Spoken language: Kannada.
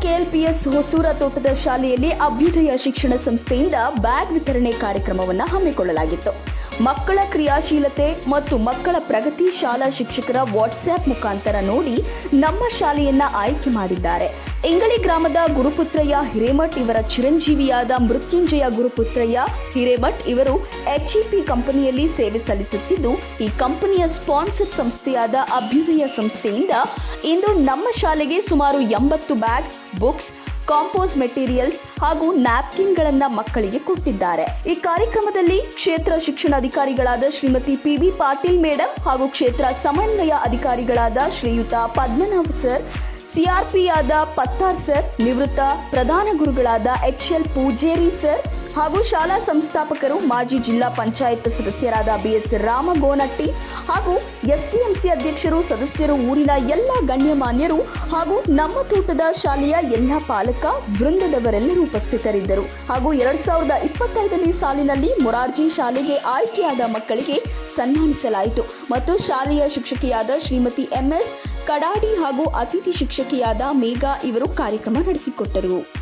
ಕೆಎಲ್ಪಿಎಸ್ ಹೊಸೂರ ತೋಟದ ಶಾಲೆಯಲ್ಲಿ ಅಭ್ಯುದಯ ಶಿಕ್ಷಣ ಸಂಸ್ಥೆಯಿಂದ ಬ್ಯಾಗ್ ವಿತರಣೆ ಕಾರ್ಯಕ್ರಮವನ್ನು ಹಮ್ಮಿಕೊಳ್ಳಲಾಗಿತ್ತು. ಮಕ್ಕಳ ಕ್ರಿಯಾಶೀಲತೆ ಮತ್ತು ಮಕ್ಕಳ ಪ್ರಗತಿ ಶಾಲಾ ಶಿಕ್ಷಕರ ವಾಟ್ಸ್ಆ್ಯಪ್ ಮುಖಾಂತರ ನೋಡಿ ನಮ್ಮ ಶಾಲೆಯನ್ನ ಆಯ್ಕೆ ಮಾಡಿದ್ದಾರೆ. ಇಂಗಳಿ ಗ್ರಾಮದ ಗುರುಪುತ್ರಯ್ಯ ಹಿರೇಮಠ್ ಇವರ ಚಿರಂಜೀವಿಯಾದ ಮೃತ್ಯುಂಜಯ ಗುರುಪುತ್ರಯ್ಯ ಹಿರೇಮಠ್ ಇವರು ಎಚ್ಇಪಿ ಕಂಪನಿಯಲ್ಲಿ ಸೇವೆ ಸಲ್ಲಿಸುತ್ತಿದ್ದು, ಈ ಕಂಪನಿಯ ಸ್ಪಾನ್ಸರ್ ಸಂಸ್ಥೆಯಾದ ಅಭ್ಯುದಯ ಸಂಸ್ಥೆಯಿಂದ ಇಂದು ನಮ್ಮ ಶಾಲೆಗೆ ಸುಮಾರು ಎಂಬತ್ತು ಬ್ಯಾಗ್, ಬುಕ್ಸ್ ಕಾಂಪೋಸ್ ಮೆಟೀರಿಯಲ್ಸ್ ಹಾಗೂ ನ್ಯಾಪ್ಕಿನ್ಗಳನ್ನು ಮಕ್ಕಳಿಗೆ ಕೊಟ್ಟಿದ್ದಾರೆ. ಈ ಕಾರ್ಯಕ್ರಮದಲ್ಲಿ ಕ್ಷೇತ್ರ ಶಿಕ್ಷಣಾಧಿಕಾರಿಗಳಾದ ಶ್ರೀಮತಿ ಪಿ ಪಾಟೀಲ್ ಮೇಡಮ್ ಹಾಗೂ ಕ್ಷೇತ್ರ ಸಮನ್ವಯ ಅಧಿಕಾರಿಗಳಾದ ಶ್ರೀಯುತ ಪದ್ಮನಾಭ ಸರ್ ಸಿಆರ್ಪಿಯಾದ ಪತ್ತಾರ್ ಸರ್, ನಿವೃತ್ತ ಪ್ರಧಾನ ಗುರುಗಳಾದ ಎಚ್ ಎಲ್ ಪೂಜೇರಿ ಸರ್ ಹಾಗೂ ಶಾಲಾ ಸಂಸ್ಥಾಪಕರು, ಮಾಜಿ ಜಿಲ್ಲಾ ಪಂಚಾಯತ್ ಸದಸ್ಯರಾದ ಬಿಎಸ್ ರಾಮಗೋನಟ್ಟಿ ಹಾಗೂ ಎಸ್ಡಿಎಂಸಿ ಅಧ್ಯಕ್ಷರು, ಸದಸ್ಯರು, ಊರಿನ ಎಲ್ಲ ಗಣ್ಯಮಾನ್ಯರು ಹಾಗೂ ನಮ್ಮ ತೋಟದ ಶಾಲೆಯ ಎಲ್ಲ ಪಾಲಕ ವೃಂದದವರೆಲ್ಲರೂ ಉಪಸ್ಥಿತರಿದ್ದರು. ಹಾಗೂ ಎರಡ್ ಸಾವಿರದ ಇಪ್ಪತ್ತೈದನೇ ಸಾಲಿನಲ್ಲಿ ಮೊರಾರ್ಜಿ ಶಾಲೆಗೆ ಆಯ್ಕೆಯಾದ ಮಕ್ಕಳಿಗೆ ಸನ್ಮಾನಿಸಲಾಯಿತು. ಮತ್ತು ಶಾಲೆಯ ಶಿಕ್ಷಕಿಯಾದ ಶ್ರೀಮತಿ ಎಂಎಸ್ ಕಡಾಡಿ ಹಾಗೂ ಅತಿಥಿ ಶಿಕ್ಷಕಿಯಾದ ಮೇಘಾ ಇವರು ಕಾರ್ಯಕ್ರಮ ನಡೆಸಿಕೊಟ್ಟರು.